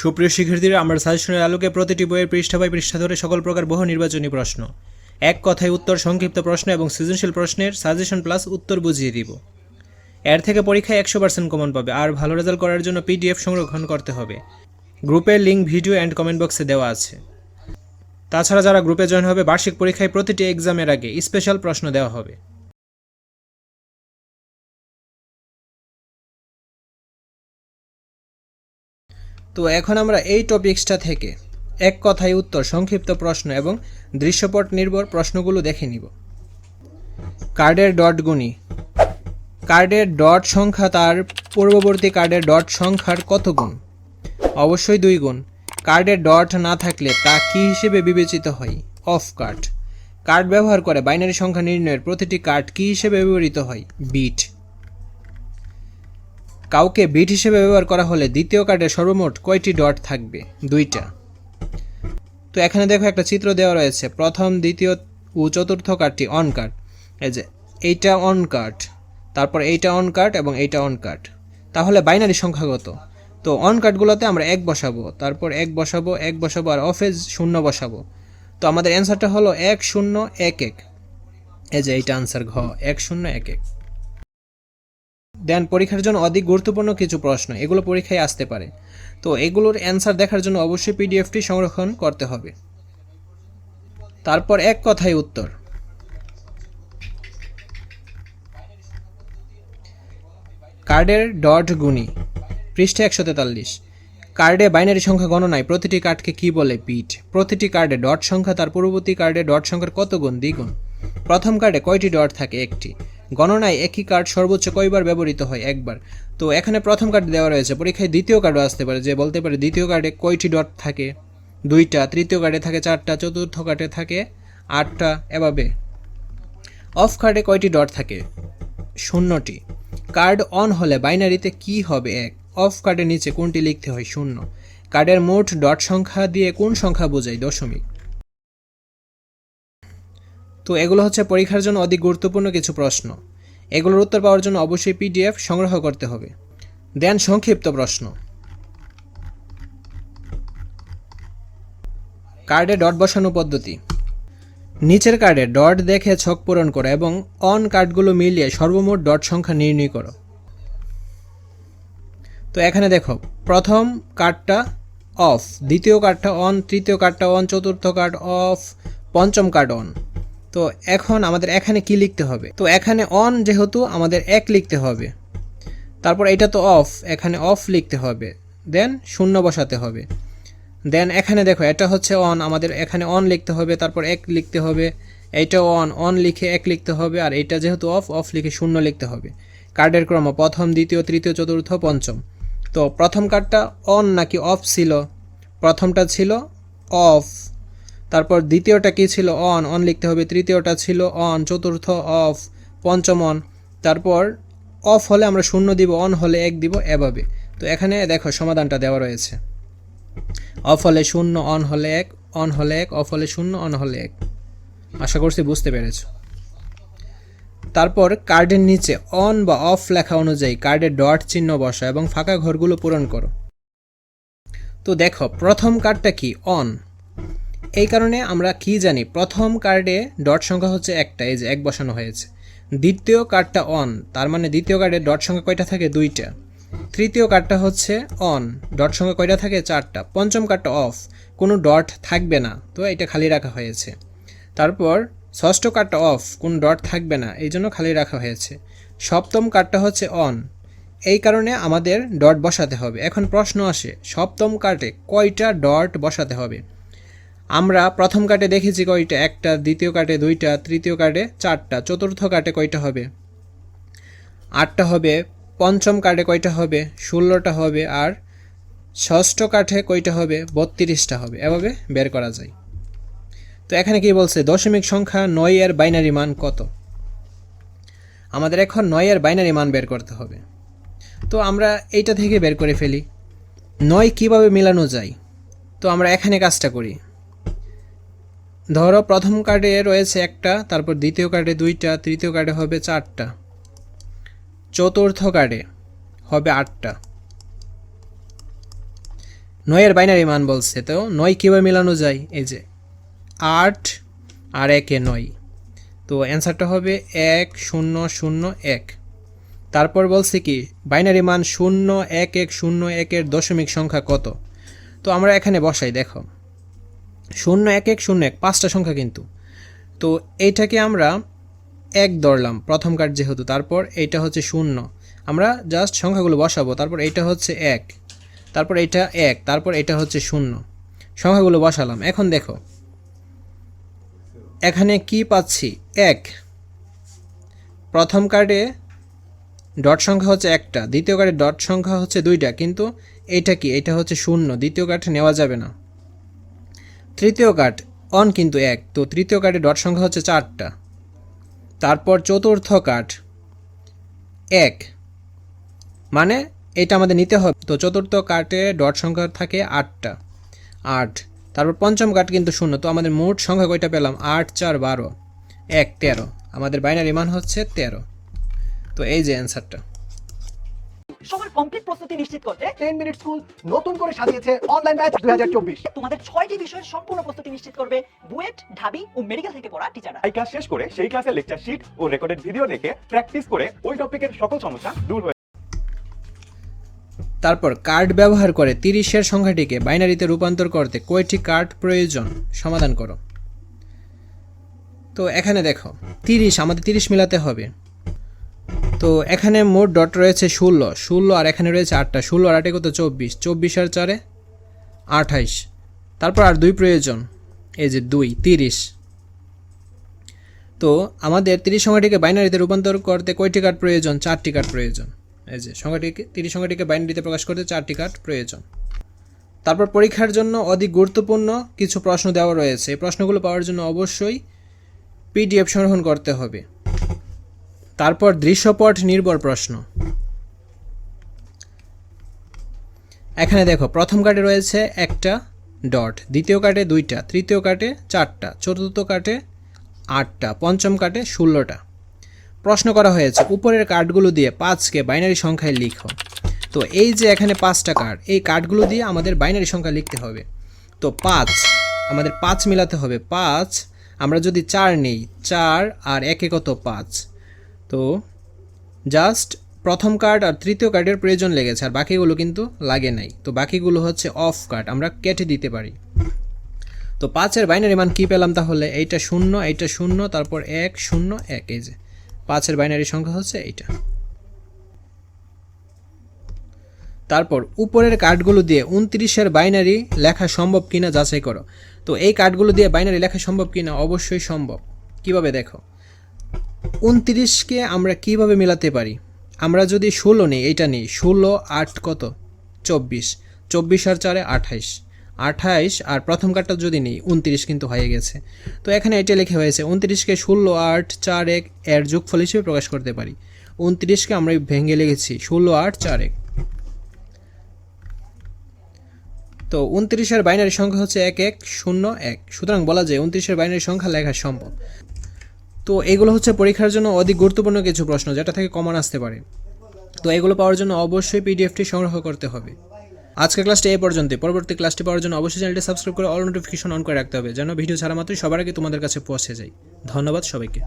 সুপ্রিয় শিক্ষার্থীরা, আমরা সাজেশনের আলোকে প্রতিটি বইয়ের পৃষ্ঠা বাই পৃষ্ঠা ধরে সকল প্রকার বহু নির্বাচনী প্রশ্ন। এক কথায় উত্তর, সংক্ষিপ্ত প্রশ্ন এবং সৃজনশীল প্রশ্নের সাজেশন প্লাস উত্তর বুঝিয়ে দিব। এর থেকে পরীক্ষায় একশো পার্সেন্ট কমন পাবে। আর ভালো রেজাল্ট করার জন্য পিডিএফ সংরক্ষণ করতে হবে। গ্রুপের লিঙ্ক ভিডিও অ্যান্ড কমেন্ট বক্সে দেওয়া আছে। তাছাড়া যারা গ্রুপে জয়েন হবে, বার্ষিক পরীক্ষায় প্রতিটি এক্সামের আগে স্পেশাল প্রশ্ন দেওয়া হবে। তো এখন আমরা এই টপিক্সটা থেকে এক কথায় উত্তর, সংক্ষিপ্ত প্রশ্ন এবং দৃশ্যপট নির্ভর প্রশ্নগুলো দেখে নিব। কার্ডের ডট গুণী। কার্ডের ডট সংখ্যা তার পূর্ববর্তী কার্ডের ডট সংখ্যার কত গুণ? অবশ্যই দুই গুণ। কার্ডের ডট না থাকলে তা কী হিসেবে বিবেচিত হয়? Of card. কার্ড ব্যবহার করে বাইনারি সংখ্যা নির্ণয়ের প্রতিটি কার্ড কী হিসেবে ব্যবহৃত হয়? বিট। কাউকে বিট হিসেবে ব্যবহার করা হলে দ্বিতীয় কার্ডে সর্বমোট কয়টি ডট থাকবে? দুইটা। তো এখানে দেখো একটা চিত্র দেওয়া রয়েছে। প্রথম, দ্বিতীয় ও চতুর্থ কার্ডটি অন কার্ড এই যে, এইটা অন কার্ড তারপর এইটা অন কার্ড এবং এইটা অন কার্ড তাহলে বাইনারি সংখ্যাগত তো অন কার্ডগুলোতে আমরা এক বসাবো, তারপর এক বসাবো এক বসাবো আর অফেজ শূন্য বসাবো। তো আমাদের অ্যান্সারটা হলো এক শূন্য এক এক। এই যে, এইটা আনসার ঘ, এক শূন্য এক এক। দেন পরীক্ষার জন্য অধিক গুরুত্বপূর্ণ কিছু প্রশ্ন, এগুলো পরীক্ষায় আসতে পারে। তো এগুলোর অ্যান্সার দেখার জন্য অবশ্যই পিডিএফটি সংরক্ষণ করতে হবে। তারপর এক কথায় উত্তর। কার্ডের ডট গুণী, পৃষ্ঠে একশো তেতাল্লিশ। কার্ডে বাইনারি সংখ্যা গণনায় প্রতিটি কার্ডকে কি বলে বিট প্রতিটি কার্ডে ডট সংখ্যা, তার পূর্ববর্তী কার্ডে ডট সংখ্যার কত গুণ দ্বিগুণ? প্রথম কার্ডে কয়টি ডট থাকে? একটি। গণনায় একই কার্ড সর্বোচ্চ কয়বার ব্যবহৃত হয়? একবার। তো এখানে প্রথম কার্ড দেওয়া রয়েছে, পরীক্ষায় দ্বিতীয় কার্ডও আসতে পারে, যে বলতে পারে দ্বিতীয় কার্ডে কয়টি ডট থাকে? দুইটা, তৃতীয় কার্ডে থাকে চারটা, চতুর্থ কার্ডে থাকে আটটা, এভাবে। অফ কার্ডে কয়টি ডট থাকে? শূন্যটি। কার্ড অন হলে বাইনারিতে কি হবে? এক অফ কার্ডের নিচে কোনটি লিখতে হয়? শূন্য। কার্ডের মোট ডট সংখ্যা দিয়ে কোন সংখ্যা বোঝায়? দশমিক। তো এগুলো হচ্ছে পরীক্ষার জন্য অধিক গুরুত্বপূর্ণ কিছু প্রশ্ন। এগুলোর উত্তর পাওয়ার জন্য অবশ্যই পিডিএফ সংগ্রহ করতে হবে। দেন সংক্ষিপ্ত প্রশ্ন। কার্ডে ডট বসানো পদ্ধতি। নিচের কার্ডে ডট দেখে ছক পূরণ করো এবং অন কার্ডগুলো মিলিয়ে সর্বমোট ডট সংখ্যা নির্ণয় করো। তো এখানে দেখো, প্রথম কার্ডটা অফ, দ্বিতীয় কার্ডটা অন, তৃতীয় কার্ডটা অন, চতুর্থ কার্ড অফ, পঞ্চম কার্ড অন। তো এখন আমাদের এখানে কি লিখতে হবে? তো এখানে অন যেহেতু আমাদের এক লিখতে হবে। তারপর এটা তো অফ এখানে অফ লিখতে হবে। দেন শূন্য বসাতে হবে। দেন এখানে দেখো, এটা হচ্ছে অন আমাদের এখানে অন লিখতে হবে, তারপর এক লিখতে হবে। এইটাও অন অন লিখে এক লিখতে হবে, আর এটা যেহেতু অফ অফ লিখে শূন্য লিখতে হবে। কার্ডের ক্রম, প্রথম, দ্বিতীয়, তৃতীয়, চতুর্থ, পঞ্চম। তো প্রথম কার্ডটা অন নাকি অফ ছিল? প্রথমটা ছিল অফ তারপর দ্বিতীয়টা কি ছিল অন? অন লিখতে হবে। তৃতীয়টা ছিল অন। চতুর্থ অফ। পঞ্চম অন। তারপর অফ হলে আমরা শূন্য দিব, অন হলে এক দিব, এভাবে। তো এখানে দেখো সমাধানটা দেওয়া রয়েছে। অফ হলে শূন্য, অন হলে এক, অন হলে এক, অফ হলে শূন্য, অন হলে এক। আশা করছি বুঝতে পেরেছ। তারপর কার্ডের নিচে অন বা অফ লেখা অনুযায়ী কার্ডের ডট চিহ্ন বসা এবং ফাঁকা ঘরগুলো পূরণ করো। তো দেখো, প্রথম কার্ডটা কি? অন। এই কারণে আমরা কি জানি, প্রথম কার্ডে ডট সংখ্যা হচ্ছে একটা, এই যে এক বসানো হয়েছে। দ্বিতীয় কার্ডটা অন তার মানে দ্বিতীয় কার্ডে ডট সংখ্যা কয়টা থাকে? দুইটা। তৃতীয় কার্ডটা হচ্ছে অন ডট সংখ্যা কয়টা থাকে? চারটা। পঞ্চম কার্ডটা অফ কোনো ডট থাকবে না, তো এটা খালি রাখা হয়েছে। তারপর ষষ্ঠ কার্ডটা অফ কোনো ডট থাকবে না, এই জন্য খালি রাখা হয়েছে। সপ্তম কার্ডটা হচ্ছে অন এই কারণে আমাদের ডট বসাতে হবে। এখন প্রশ্ন আসে, সপ্তম কার্ডে কয়টা ডট বসাতে হবে? আমরা প্রথম কার্ডে দেখেছি কয়টা? একটা, দ্বিতীয় কার্ডে দুইটা, তৃতীয় কার্ডে চারটা, চতুর্থ কার্ডে কয়টা হবে? আটটা হবে, পঞ্চম কার্ডে কয়টা হবে? ষোলোটা হবে আর ষষ্ঠ কাঠে কয়টা হবে? বত্রিশটা হবে। এভাবে বের করা যায়। তো এখানে কি বলছে? দশমিক সংখ্যা নয় এর বাইনারি মান কত? আমাদের এখন নয় এর বাইনারি মান বের করতে হবে। তো আমরা এইটা থেকে বের করে ফেলি। নয় কীভাবে মেলানো যায়? তো আমরা এখানে কাজটা করি। ধরো, প্রথম কার্ডে রয়েছে একটা, তারপর দ্বিতীয় কার্ডে দুইটা, তৃতীয় কার্ডে হবে চারটা। চতুর্থ কার্ডে হবে আটটা। নয়ের বাইনারি মান বলছে, তো নয় কীভাবে মেলানো যায়? এই যে, আট আর একে নয়। তো অ্যান্সারটা হবে এক, শূন্য শূন্য, এক। তারপর বলছে কি বাইনারি মান শূন্য, এক এক, শূন্য একের দশমিক সংখ্যা কত? তো আমরা এখানে বসাই, দেখো। শূন্য এক এক, শূন্য এক, পাঁচটা সংখ্যা কিন্তু। তো এইটাকে আমরা এক ধরলাম। প্রথম কার্ড যেহেতু, তারপর এইটা হচ্ছে শূন্য। আমরা জাস্ট সংখ্যাগুলো বসাবো, তারপর এইটা হচ্ছে এক, তারপর এটা এক, তারপর এটা হচ্ছে শূন্য। সংখ্যাগুলো বসালাম। এখন দেখো, এখানে কি পাচ্ছি? এক। প্রথম কার্ডে ডট সংখ্যা হচ্ছে একটা, দ্বিতীয় কার্ডে ডট সংখ্যা হচ্ছে দুইটা, কিন্তু এইটা কি? এটা হচ্ছে শূন্য, দ্বিতীয় কার্ড নেওয়া যাবে না। তৃতীয় কার্ড অন কিন্তু এক, তো তৃতীয় কার্ডে ডট সংখ্যা হচ্ছে চারটা। তারপর চতুর্থ কার্ড এক মানে এটা আমাদের নিতে হবে। তো চতুর্থ কার্ডে ডট সংখ্যা থাকে আটটা, আট। তারপর পঞ্চম কার্ড কিন্তু শূন্য, তো আমাদের মোট সংখ্যা কয়টা পেলাম? আট, চার, বারো, এক, তেরো। আমাদের বাইনারি মান হচ্ছে তেরো। তো এই যে অ্যান্সারটা সবার কমপ্লিট প্রস্তুতি নিশ্চিত করতে টেন মিনিট স্কুল নতুন করে সাজিয়েছে অনলাইন ব্যাচ দুই হাজার চব্বিশ। তোমাদের ছয়টি বিষয়ের সম্পূর্ণ প্রস্তুতি নিশ্চিত করবে বুয়েট ঢাবি ও মেডিকেল থেকে পড়া টিচাররা এই ক্লাস শেষ করে সেই ক্লাসের লেকচার শিট ও রেকর্ডেড ভিডিও দেখে প্র্যাকটিস করে ওই টপিকের সকল সমস্যা দূর হয়ে তারপর কার্ড ব্যবহার করে তিরিশের সংখ্যাটিকে বাইনারিতে রূপান্তর করতে কয়টি কার্ড প্রয়োজন সমাধান করো। তো এখানে দেখো তিরিশ আমাদের তিরিশ মিলাতে হবে। তো এখানে মোট ডট রয়েছে ষোলো ষোলো আর এখানে রয়েছে আটটা, ষোলো আর আটে কত চব্বিশ চব্বিশ আর চারে আঠাইশ। তারপর আর দুই প্রয়োজন, এই যে দুই, তিরিশ। তো আমাদের তিরিশ সংখ্যাটিকে বাইনারিতে রূপান্তর করতে কয়টি কার্ড প্রয়োজন? চারটি কার্ড প্রয়োজন। এই যে সংখ্যাটিকে, তিরিশ সংখ্যাটিকে বাইনারিতে প্রকাশ করতে চারটি কার্ড প্রয়োজন। তারপর পরীক্ষার জন্য অধিক গুরুত্বপূর্ণ কিছু প্রশ্ন দেওয়া রয়েছে। এই প্রশ্নগুলো পাওয়ার জন্য অবশ্যই পিডিএফ সংগ্রহণ করতে হবে। তারপর দৃশ্যপট নির্ভর প্রশ্ন। এখানে দেখো, প্রথম কার্ডে রয়েছে একটা ডট, দ্বিতীয় কার্ডে দুইটা, তৃতীয় কার্ডে চারটা, চতুর্থ কার্ডে আটটা, পঞ্চম কার্ডে ষোলোটা। প্রশ্ন করা হয়েছে, উপরের কার্ডগুলো দিয়ে পাঁচকে বাইনারি সংখ্যায় লিখো। তো এই যে এখানে পাঁচটা কার্ড, এই কার্ডগুলো দিয়ে আমাদের বাইনারি সংখ্যা লিখতে হবে। তো পাঁচ, আমাদের পাঁচ মিলাতে হবে। পাঁচ, আমরা যদি চার নেই, চার আর একে কত? পাঁচ। তো জাস্ট প্রথম কার্ড আর তৃতীয় কার্ডের প্রয়োজন লেগেছে, আর বাকিগুলো কিন্তু লাগে নাই। তো বাকিগুলো হচ্ছে অফ কার্ড আমরা কেটে দিতে পারি। তো পাঁচের বাইনারি মান কী পেলাম তাহলে? এইটা শূন্য এইটা শূন্য, তারপর এক, শূন্য, এক, এই যে। পাঁচের বাইনারি সংখ্যা হচ্ছে এইটা। তারপর উপরের কার্ডগুলো দিয়ে উনত্রিশের বাইনারি লেখা সম্ভব কিনা যাচাই করো। তো এই কার্ডগুলো দিয়ে বাইনারি লেখা সম্ভব কিনা? অবশ্যই সম্ভব। কীভাবে দেখো? উনত্রিশকে আমরা কীভাবে মেলাতে পারি? আমরা যদি ষোলো নিই, এটা নিই, ষোলো আট কত? চব্বিশ। চব্বিশ আর চারে আঠাইশ। আঠাইশ আর প্রথম কার্ডটা যদি নিই, উনত্রিশ কিন্তু হয়ে গেছে। তো এখানে এটা লেখা হয়েছে, উনত্রিশকে ষোলো আট চার এক এর যোগফল হিসেবে প্রকাশ করতে পারি। উনত্রিশকে আমরা ভেঙে লিখেছি, ষোলো আট চার এক। তো উনত্রিশের বাইনারি সংখ্যা হচ্ছে এক এক, শূন্য এক। সুতরাং বলা যায় উনত্রিশের বাইনারি সংখ্যা লেখা সম্ভব। তো এগুলো হচ্ছে পরীক্ষার জন্য অধিক গুরুত্বপূর্ণ কিছু প্রশ্ন যেটা থেকে কমন আসতে পারে। তো এগুলো পাওয়ার জন্য অবশ্যই পিডিএফটি সংগ্রহ করতে হবে। আজকের ক্লাসটি এ পর্যন্ত পরবর্তী ক্লাসটি পাওয়ার জন্য অবশ্যই চ্যানেলটি সাবস্ক্রাইব করে অল নোটিফিকেশন অন করে রাখতে হবে, যেন ভিডিও ছাড়া মাত্রই সবার আগে তোমাদের কাছে পৌঁছে যায় ধন্যবাদ সবাইকে।